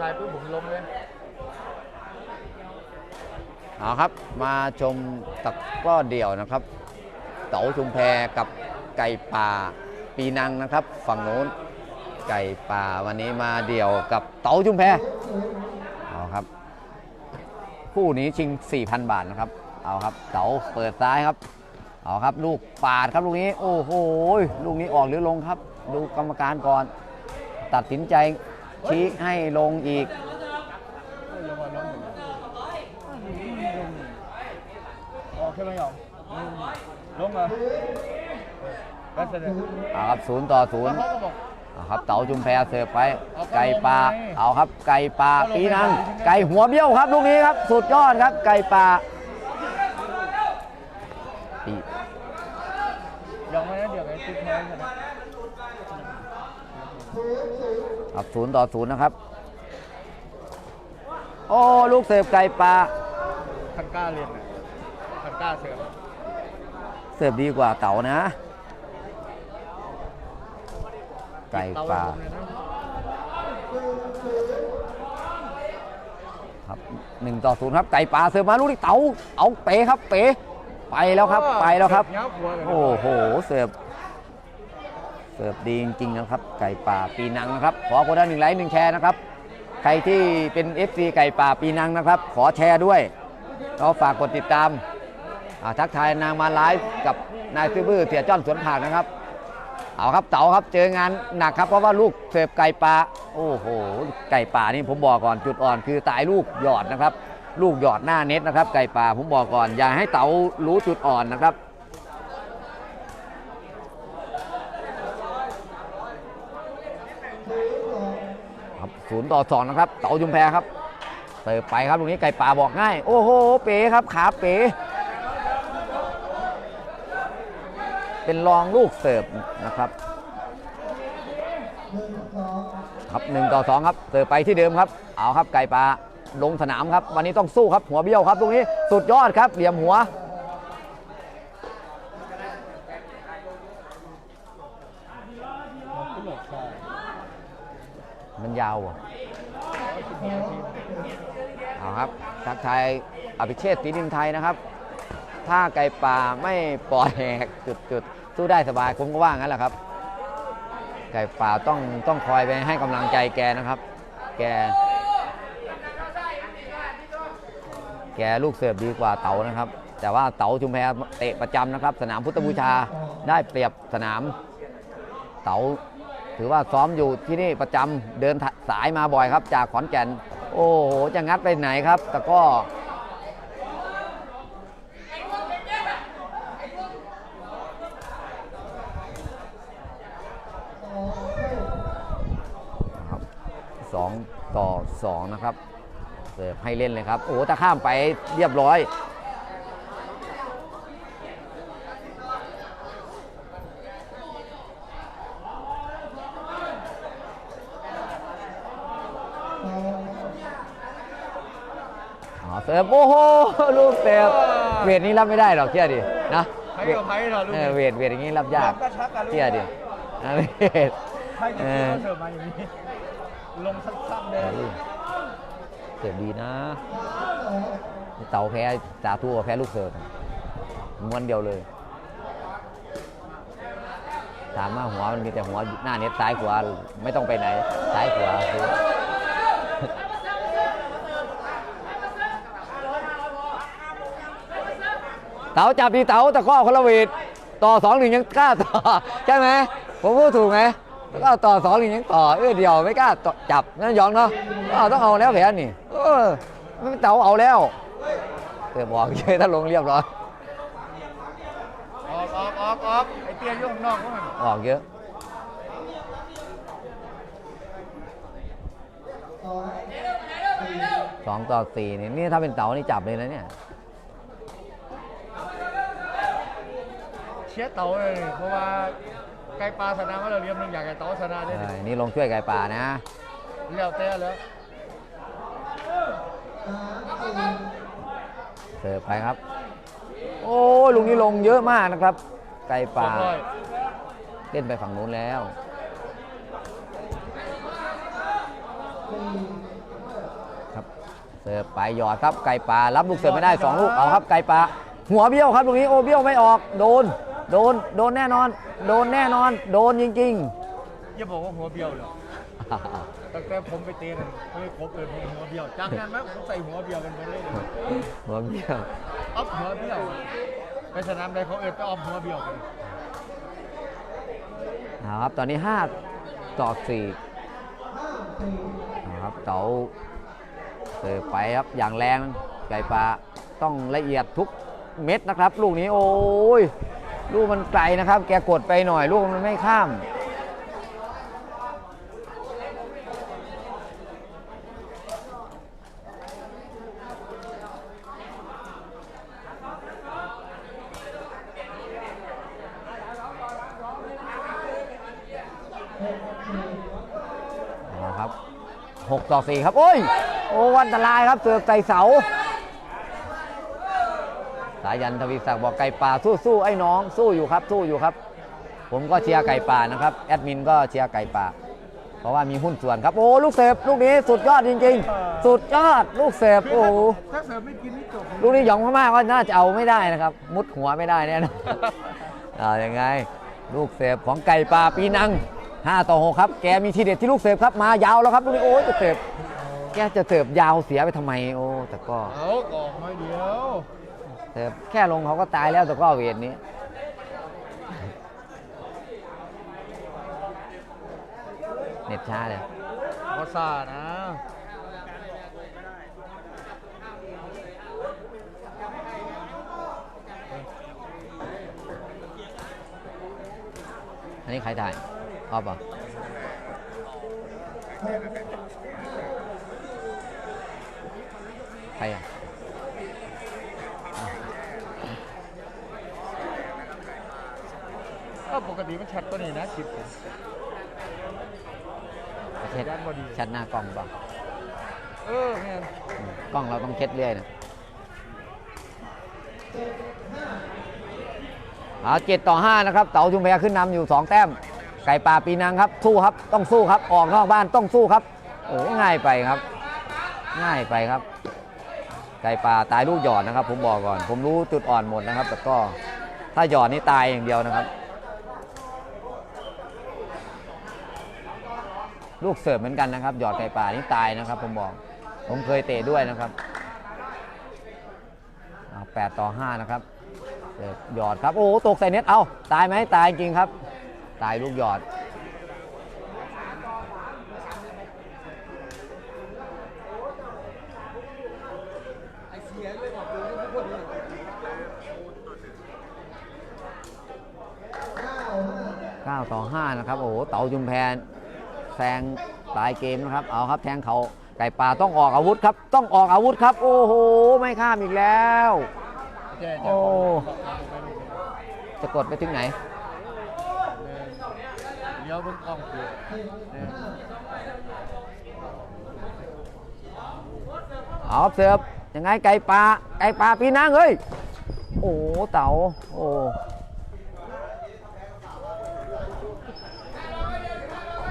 ถ่ายปุ๊บผมลงเลยเอาครับ มาชมตะกร้อเดี่ยวนะครับ เต๋าชุมแพกับไก่ป่าปีนังนะครับ ฝั่งโน้นไก่ป่าวันนี้มาเดี่ยวกับเต๋าชุมแพเอาครับคู่นี้ชิง 4,000 บาทนะครับ เอาครับเต๋าเปิดซ้ายครับ เอาครับ ลูกปาดครับลูกนี้ โอ้โห ลูกนี้ออกหรือลงครับ ดูกรรมการก่อน ตัดสินใจ ชี้ให้ลงอีก ออกใช่ไหมหยองลงเหรอก็แสดงเอาครับศูนย์ต่อศูนย์เขาก็บอก เอาครับเต๋าจุมแพเสิร์ฟไปเอาไปไก่ปลาลงไงเอาครับ ไก่ปลาก็ลงปีนังไปหาที่ไหนไก่หัวเบี้ยวครับลูกนี้ครับ สุดยอดครับ ไก่ปลาปี หยองไม่ได้เดี๋ยวไอ้ติ๊กแพ้ใช่ไหม ครับศูนย์ต่อศูนย์นะครับ โอ้ลูกเสิร์ฟไก่ปลาคันกล้าเรียนน่ะคันกล้าเสือเสิร์ฟดีกว่าเต๋านะ ไก่ปลาเตไว้ผมเลยนะครับหนึ่งต่อศูนย์ครับไก่ปลาเสิร์ฟมาลูกนี้เต๋าเอาเป๋ครับเป๋ไปแล้วครับไปแล้วครับเงี้ยวหัวเลยนะโอ้โหเสิร์ฟ เสิร์ฟดีจริงๆนะครับ ไก่ป่าปีนังนะครับ ขอคนละหนึ่งไลค์หนึ่งแชร์นะครับ ใครที่เป็น FC ไก่ป่าปีนังนะครับ ขอแชร์ด้วยก็ฝากกดติดตามทักทายนางมาไลฟ์กับนายซื้อบื้อเสียจ้อนสวนผักนะครับ เอาครับเต๋าครับเจองานหนักครับเพราะว่าลูกเสิร์ฟไก่ป่าโอ้โหไก่ป่านี่ผมบอกก่อนจุดอ่อนคือตายลูกหยอดนะครับ ลูกหยอดหน้าเน็ตนะครับ ไก่ป่าผมบอกก่อนอย่าให้เต๋ารู้จุดอ่อนนะครับ ครับ ศูนย์ต่อสองนะครับ เต๋าจุมแพครับเติบไปครับตรงนี้ไก่ป่าบอกง่าย โอ้โห เป๋ครับ ขาเป๋ เป็นรองลูกเสิร์ฟนะครับครับหนึ่งต่อสองครับเสิร์ฟไปที่เดิมครับ เอาครับไก่ป่าลงสนามครับ วันนี้ต้องสู้ครับหัวเบี้ยวครับตรงนี้สุดยอดครับเหลี่ยมหัว มันขึ้นหลบใช่ มัน ยาวเอาครับทักทายอภิเชษฐ์ศรีนินไทยนะครับ ถ้าไก่ป่าไม่ปล่อยแหกจุดจุดสู้ได้สบายผมก็ว่างั้นแหละครับ ไก่ป่าต้องต้องคอยไปให้กำลังใจแกนะครับ แก แกลูกเสิร์ฟดีกว่าเต๋านะครับ แต่ว่าเต๋าชุมแพเตะประจำนะครับ สนามพุทธบูชาได้เปรียบสนามเต๋า ถือว่าซ้อมอยู่ที่นี่ประจำเดินสายมาบ่อยครับ จากขอนแก่น โอ้โห จะงัดไปไหนครับ แต่ก็สองต่อสองนะครับ เสิร์ฟให้เล่นเลยครับ โอ้โหถ้าข้ามไปเรียบร้อย สิร์ฟโอ้โหลูกเสิร์ฟเวทนี้รับไม่ได้หรอกเชื่อดินะใครกับใครเหรอลูกเออเวทเวทอย่างนี้รับยากก็ชักกันลูก เชื่อดินะเวทใครจะเอคิดอว่าเสิร์ฟมาอย่างนี้ ลงสั้นๆเลยเสิร์ฟดีนะเต่าแพ้จาทูกับแพ้ลูกเสิร์ฟม้วนเดียวเลยถามว่าหัวมันมีแต่หัวหน้าเน็ตซ้ายขวาไม่ต้องไปไหนซ้ายขวาคือ เต๋าจับดีเต๋าตะข้อคนละเวทต่อสองหนึ่งยังกล้าต่อใช่ไหมผมพูดถูกไหมแล้วก็ต่อสองหนึ่งยังต่อเออเดียวไม่กล้าต่อจับนั่นยองเนาะอ้าวต้องเอาแล้วแผนนี่เออไม่เต๋าเอาแล้วเตือบอกเยอะถ้าลงเรียบร้อยออกออกออกออกไอเตี้ยอยุ่ข้างนอกก็มันออกเยอะสองต่อสี่นี่นี่ถ้าเป็นเต๋านี่จับเลยนะเนี่ย เชียร์เต๋าเลยเพราะว่าไก่ปลาชนะมาเราเรียมหนึงอยากไก่เต๋าชนะได้เอดิอนี่ลงช่วยไก่ป่านะเลี้ยวเต้แล้วเสิร์ฟไปครับ โอ้ยลุงนี้ลงเยอะมากนะครับ ไก่สอป่างร้อยเล่นไปฝั่งนู้นแล้วเสิร์ฟไปหยอดครับไก่ป่ารับลูกเสิร์ฟไม่ได้สองลูกเอาครับไก่ป่าหัวเบี้ยวครับตรงนี้โอ้เบี้ยวไม่ออกโดน โดน โดนแน่นอน โดนแน่นอน โดนจริง อย่าบอกว่าหัวเบี้ยวเลยๆ ตั้งแต่ผมไปเตะนั่นไม่ครบเลยผมหัวเบี้ยวจากนั้นไหมผมใส่หัวเบี้ยวกันไปเลยหัวเบี้ยวอ๊อฟหัวเบี้ยวไปสนามใดเขาเอิญไปออมหัวเบี้ยวกันเอาครับ ตอนนี้ 5 ต่อ4เอาครับเต๋าเสิร์ฟไปครับ อย่างแรงไก่ป่าต้องละเอียดทุกเม็ดนะครับ ลูกนี้ โอ้ย ลูกมันไกลนะครับ แกกดไปหน่อย ลูกมันไม่ข้าม ครับ 6 ต่อ 4 ครับ โอ้ย โอ้วันตรายครับ เสือกใส่เสาายันทวีศักดิ์บอกไก่ป่าสู้สู้ๆไอ้น้องสู้อยู่ครับสู้อยู่ครับ ผมก็เชียร์ไก่ป่านะครับแอดมินก็เชียร์ไก่ป่า เพราะว่ามีหุ้นส่วนครับโอ้ลูกเสิร์ฟลูกนี้สุดยอดจริง ๆ สุดยอดลูกเสิร์ฟโอ้โหถ้าเสิร์ฟไม่กินนี่จบลูกนี้หยองมากๆก็น่าจะเอาไม่ได้นะครับ มุดหัวไม่ได้แน่นอนอ่ายังไง ลูกเสิร์ฟของไก่ป่าปีนัง5ต่อ6ครับแกมีทีเด็ดที่ลูกเสิร์ฟครับมายาวแล้วครับลูกนี้โอ้ยจะเสิร์ฟแกจะเสิร์ฟยาวเสียไปทำไมโอ้แต่ก็เอากอกน้อยเดียว เสิร์ฟแค่ลงเขาก็ตายแล้วแต่ก็เวทนี้ เน็ตช้าเลยพอซ่านะอันนี้ใครถ่ายออฟเหรอใครอะ ปกติมันชัดกว่านี้นะคลิปผมเช็ดด้านบอดีชัดหน้ากล้องเปล่าเออแม่นอืมกล้องเราต้องเช็ดเรื่อยนะเอาเจ็ดต่อห้านะครับเต๋าชุมแพขึ้นนำอยู่2แต้ม ไก่ป่าปีนังครับ สู้ครับ ต้องสู้ครับ ออกนอกบ้านต้องสู้ครับ โอ้ง่ายไปครับ ง่ายไปครับ ไก่ป่าตายลูกหยอดนะครับ ผมบอกก่อน ผมรู้จุดอ่อนหมดนะครับ แต่ก็ถ้าหยอดนี่ตายอย่างเดียวนะครับ ลูกเสิร์ฟเหมือนกันนะครับ หยอดไก่ป่านี่ตายนะครับ ผมบอก ผมเคยเตะด้วยนะครับเอา8ต่อ5นะครับเสิร์ฟหยอดครับ โอ้ตกใส่เน็ต เอาตายไหมตายจริงครับ ตายลูกหยอด9ต่อ5นะครับ โอ้โห เต๋าจุมแพน ซงปลายเกมนะครับ เอาครับแทงเขาไก่ป่าต้องออกอาวุธครับ ต้องออกอาวุธครับ โอ้โห ไม่ข้ามอีกแล้ว โอ้จะกดไปถึงไหนเลี้ยวบึงกล้องคือเอาเสิร์ฟยังไงไก่ป่าไก่ป่าปีนังเฮ้ย โอ้เต๋าโอ้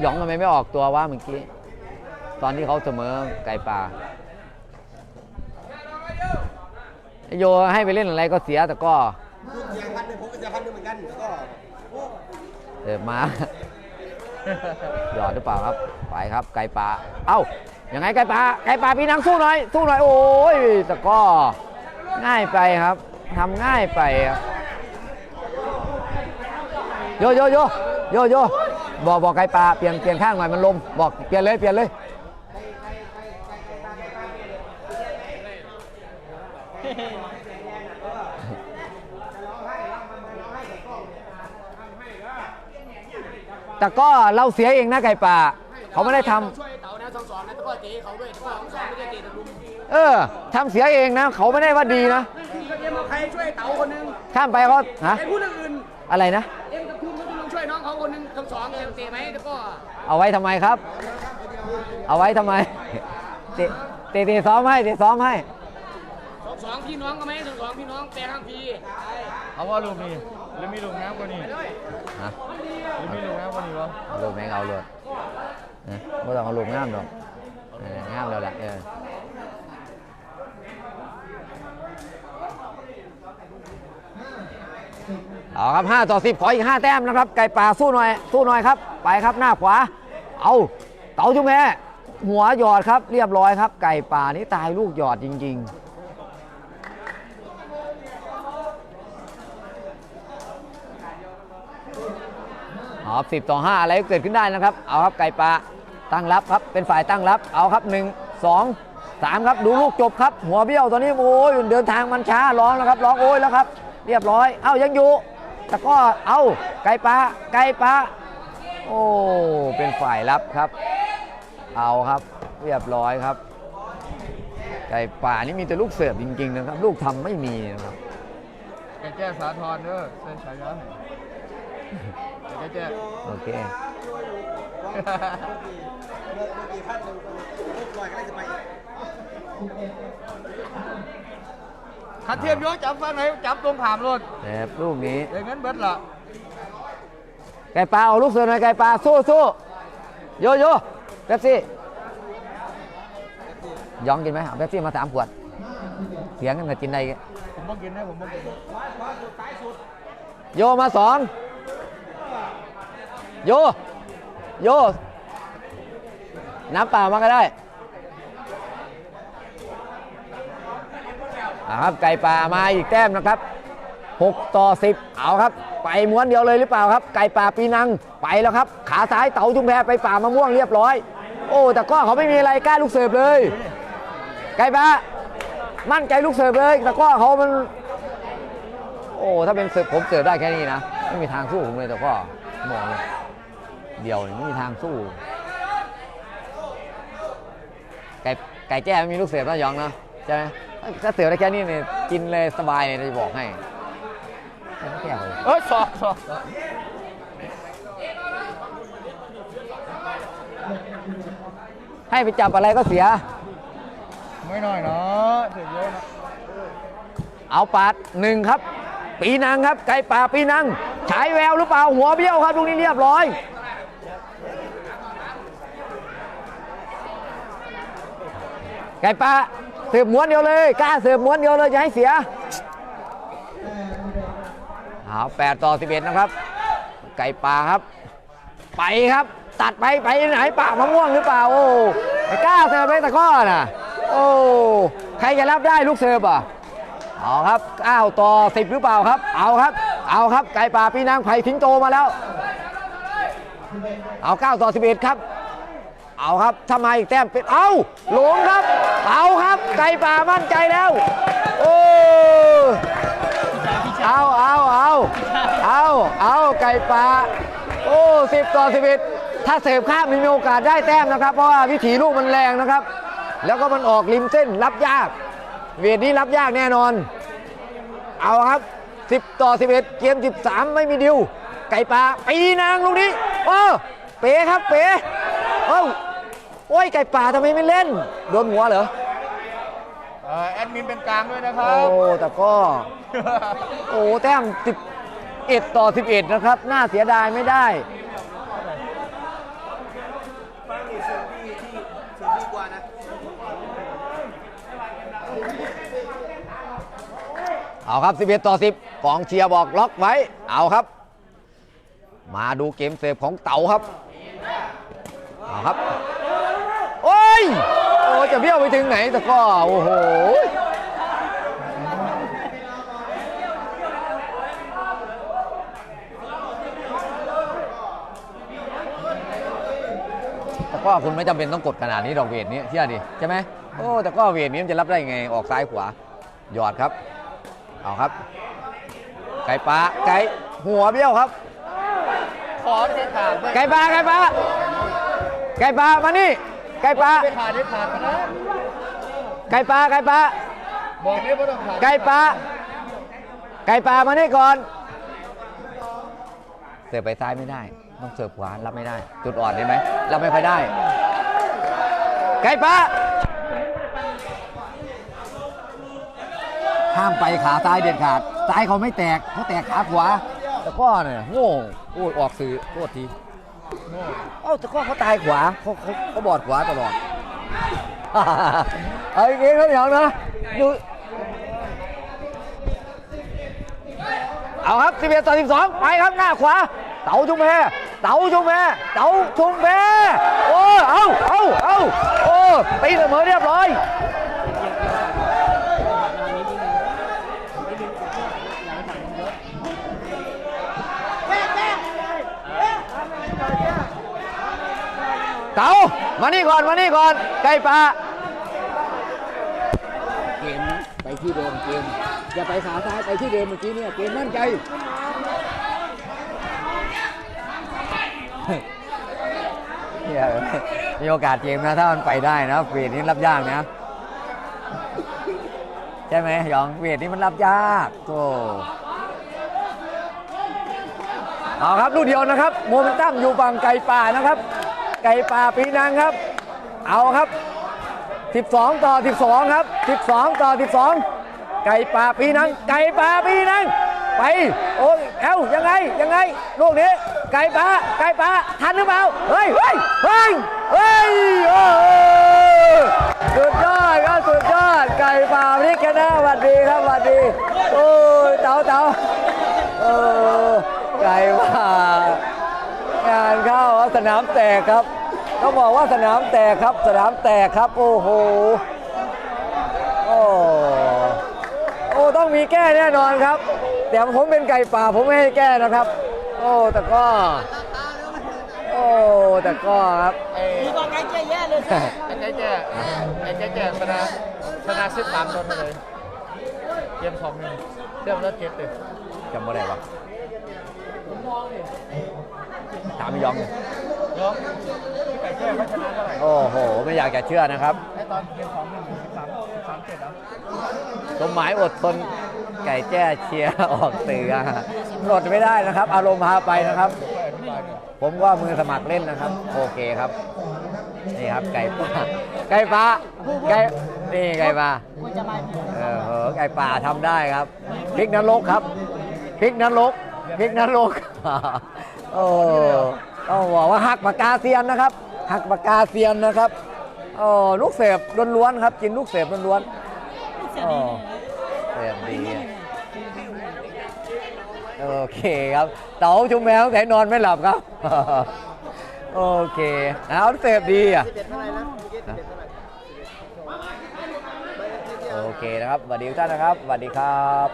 หยองทำไมไม่ออกตัววะเมื่อกี้ ตอนที่เขาเสมอไก่ป่าโยให้ไปเล่นอะไรก็เสียแต่ก็เสียพันหนึ่งผมก็เสียพันหนึ่งเหมือนกันแล้วก็โอ้เสิร์ฟมา หยอดหรือเปล่าครับ ไปครับ ไก่ป่า เอ้า ยังไงไก่ป่า ไก่ป่าพี่นางสู้หน่อย สู้หน่อย โอ้ยแต่ก็ง่ายไปครับ ทำง่ายไปครับโยโยโยโยโย บอกบอกไก่ป่าเปลี่ยนเปลี่ยนข้างหน่อยมันลมบอกเปลี่ยนเลยเปลี่ยนเลยแต่ก็เราเสียเองนะไก่ป่าเขาไม่ได้ทำช่วยเต๋านะสองสองนะแต่ก็เตะเขาด้วยแต่ก็สองสองไม่ได้เตะแต่ลุมเออทำเสียเองนะ เขาไม่ได้ว่าดีนะเอ็มกับใครช่วยเต๋าคนหนึงข้ามไปเขาฮะไอ้ผู้อื่นอะไรนะ เลยเตะไหมแล้วก็เอาไว้ทำไมครับ เอาไว้ทำไม เตะเตะเตะซ้อมให้เตะซ้อมให้ สองสองพี่น้องก็ไหมสองสองพี่น้องแต่ข้างพี่เอาว่าลูกนี่แล้วมีลูกน้ำกว่านี้ฮะแล้วมีลูกน้ำกว่านี้เหรอเอาลูกแมงเอาเลยนะไม่ต้องเอาลูกงามหรอกเอองามแล้วแหละเออ เอาครับ5ต่อ 10 ขออีก 5 แต้มนะครับ ไก่ป่าสู้หน่อย สู้หน่อยครับ ไปครับหน้าขวา เอาเต๋าจุ้มแพ้หัวหยอดครับเรียบร้อยครับ ไก่ป่านี่ตายลูกหยอดจริงๆเอาสิบต่อ5อะไรก็เกิดขึ้นได้นะครับ เอาครับไก่ปลาตั้งรับครับ เป็นฝ่ายตั้งรับ เอาครับ1 2 3ครับ ดูลูกจบครับ หัวเบี้ยวตอนนี้โอ้ยเดินทางมันช้าร้องแล้วครับ ร้องโอ้ยแล้วครับ เรียบร้อย เอ้ายังอยู่ แต่ก็เอาไก่ปลาไก่ปลาโอ้เป็นฝ่ายรับครับ เอาครับเรียบร้อยครับ ไก่ป่านี่มีแต่ลูกเสิร์ฟจริงๆนะครับ ลูกทำไม่มีนะครับแกแจ้สาธรเด้อใส่ฉายาให้แกแจ้โอเค ขันเทียมโยกจับฟังไหนจับตรงขามรถแต่ลูกนี้อย่างนั้นเบิดละไก่ปลาเอาลูกเสือหน่อยไก่ปลาสู้สู้โยโย่เป๊ปซี่ยองกินไหมเอาเป๊ปซี่มาสามขวดเสียงกันมากินได้ผมบ่กินนะผมบ่กินโยมาสองโยโยน้ำเปล่ามาก็ได้อ่า ครับไก่ป่ามาอีกแต้มนะครับ 6 ต่อ 10 เอาครับ ไปม้วนเดียวเลยหรือเปล่าครับ ไก่ป่าปีนังไปแล้วครับ ขาซ้ายเต๋าจุงแพไปป่ามะม่วงเรียบร้อย โอ้แต่ก็เขาไม่มีอะไรกล้าลูกเสิร์ฟเลย ไก่ป่ามั่นใจลูกเสิร์ฟเลยแต่ก็เขามัน โอ้ถ้าเป็นเสิร์ฟผมเสิร์ฟได้แค่นี้นะไม่มีทางสู้ผมเลยแต่ก็มองเลยเดียวไม่มีทางสู้ ไก่ไก่แจ้ไม่มีลูกเสิร์ฟนะยองนาะใช่ไหม ถ้าเสิร์ฟได้แค่นี้เนี่ยกินเลยสบายเลยจะบอกให้ไม่แก้เลยเอ้ยสอกสอกให้ไปจับอะไรก็เสีย ไม่น้อยเนาะถึงเยอะนะเอาปาดหนึ่งครับ ปีนังครับ ไก่ป่าปีนังฉายแววหรือเปล่าหัวเบี้ยวครับตรงนี้เรียบร้อยไก่ป่า เสิร์ฟม้วนเดียวเลยกล้าเสิร์ฟม้วนเดียวเลยจะให้เสียเอา8ต่อ11นะครับ ไก่ป่าครับ ไปครับ ตัดไปไปไหนป่ามะม่วงหรือเปล่าโอ้ไม่กล้าเสิร์ฟไปตะก้อน่ะโอ้ใครจะรับได้ลูกเสิร์ฟอะเอาครับ9ต่อ10หรือเปล่าครับ เอาครับ เอาครับไก่ป่าปีนางไผ่ทิ้งโตมาแล้ว เอา9ต่อ11ครับ เอาครับทำไมอีกแต้มเป็นเอาหลงครับ เอาครับ ไก่ป่ามั่นใจแล้วโอ้เอาเอาเอาเอาเอาไก่ป่าโอ้10ต่อ11ถ้าเสิร์ฟข้ามมีโอกาสได้แต้มนะครับ เพราะว่าวิถีลูกมันแรงนะครับ แล้วก็มันออกริมเส้นรับยาก เวทนี้รับยากแน่นอน เอาครับ 10 ต่อ 11 เกม 13 ไม่มีดิว ไก่ป่าปีนางลูกนี้ โอ้ เป๋ครับ เป๋เอ้า โอ้ยไก่ป่าทำไมไม่เล่น โดนหัวเหรอ เอ่อแอดมินเป็นกลางด้วยนะคโอ้รับ แต่ก็ โอ้แต้ม11 ต่อ 11 นะครับ น่าเสียดายไม่ได้ เอาครับ 11 ต่อ 10 กองเชียร์บอกล็อกไว้ เอาครับ มาดูเกมเซฟของเต๋าครับ เอาครับโอ้ ยโอ้จะเบี้ยวไปถึงไหนแต่ก็โอ้โหแต่ก็คุณไม่จำเป็นต้องกดขนาดนี้ดอกเวทนี้เชื่อดิใช่ไหมโอ้แต่ก็เวทนี้มันจะรับได้ไงออกซ้ายขวาหยอดครับ เอาครับ ไก่ปลาไก่หัวเบี้ยวครับ ขอเด็ดขาดไก่ปลาไก่ปลาไก่ปลามานี่ ไก่ปลาเด็ดขาดเด็ดขาดนะ ไก่ปลาไก่ปลาบอกเลยว่าต้องขาดไก่ปลาไก่ปลามานี่ก่อน เสิร์ฟไปซ้ายไม่ได้ ต้องเสิร์ฟขวารับไม่ได้ จุดอ่อนได้ไหมรับไม่ค่อยได้ ไก่ปลาห้ามไปขาซ้ายเด็ดขาดซ้ายเขาไม่แตกเขาแตกขาขวาแต่ก็เนี่ยโง่โอ้ยออกสื่อโทษทีโน่ เอ้าแต่ก็เขาตายขวาเขาเขาเขาบอดขวาตลอด เอาอีกทีเขาอย่างนะดูเอาครับ11ต่อ12 ไปครับหน้าขวาเต๋าชุมแพเต๋าชุมแพเต๋าชุมแพโอ้เอาเอาเอาโอ้ตีเสมอเรียบร้อย เต๋ามานี่ก่อนมานี่ก่อนไก่ปลาเกมนะไปที่เดิมเกมอย่าไปขาซ้ายไปที่เดิมเมื่อกี้เนี่ยเกมมั่นใจเนี่ยมีโอกาสเกมนะถ้ามันไปได้นะเวทนี้รับยากนะใช่ไหมหยองเวทนี้มันรับยากโธ่เอาครับลูกเดียวนะครับโมเมนตัมอยู่ฝั่งไก่ป่านะครับ ไก่ป่าปีนังครับ เอาครับ 12 ต่อ 12 ครับ 12 ต่อ 12 ไก่ป่าปีนัง ไก่ป่าปีนัง ไป โอ้ยเอ้ายังไง ยังไง ลูกนี้ ไก่ป่า ไก่ป่า ทันหรือเปล่า เฮ้ย เฮ้ย เฮ้ย เฮ้ยโอ้สุดยอดครับสุดยอด ไก่ป่าพริกแกนะสวัสดีครับสวัสดี โอ้ยเต๋าเต๋าเออไก่ป่า งานเข้าครับสนามแตกครับต้องบอกว่าสนามแตกครับ สนามแตกครับ โอ้โหโอ้โอ้ต้องมีแก้แน่นอนครับแต่ผมเป็นไก่ป่าผมไม่ให้แก้นะครับ โอ้แต่ก็ โอ้แต่ก็ครับมีกองไงเจ๊แย่เลยไอ้แจ๊แจ๊ไอ้แจ๊แจ๊ชนะชนะสิบสามโดนมาเลยเกมสองหนึ่งเทียบแล้วเก็บเลยจำไม่ได้ปะ ถามไม่ยอมเลยยกไก่แจ๊เขาชนะเท่าไหร่โอ้โห ไม่อยากจะเชื่อนะครับไอ้ตอนเกมสองหนึ่งสิบสามสิบสามเจ็ดแล้วสมหมายอดทนไก่แจ้เชียร์ออกสื่ออะหลดไม่ได้นะครับ อารมณ์พาไปนะครับไปอธิบายเลยผมว่ามือสมัครเล่นนะครับ โอเคครับ นี่ครับไก่ป่าไก่ป่าไก่นี่ไก่ป่าเออเหอะไก่ป่าทำได้ครับพริกนรกครับพริกนรกพริกนรก โอ้ต้องบอกว่าหักปากกาเซียนนะครับหักปากกาเซียนนะครับโอ้ลูกเสพล้วนๆครับ กินลูกเสพล้วนๆโอ้เสพดีอะโอเคครับเต๋าชุมแมวแต่นอนไม่หลับครับ โอเคเอาเสพดีอะโอเคนะครับสวัสดีทุกท่านนะครับสวัสดีครับ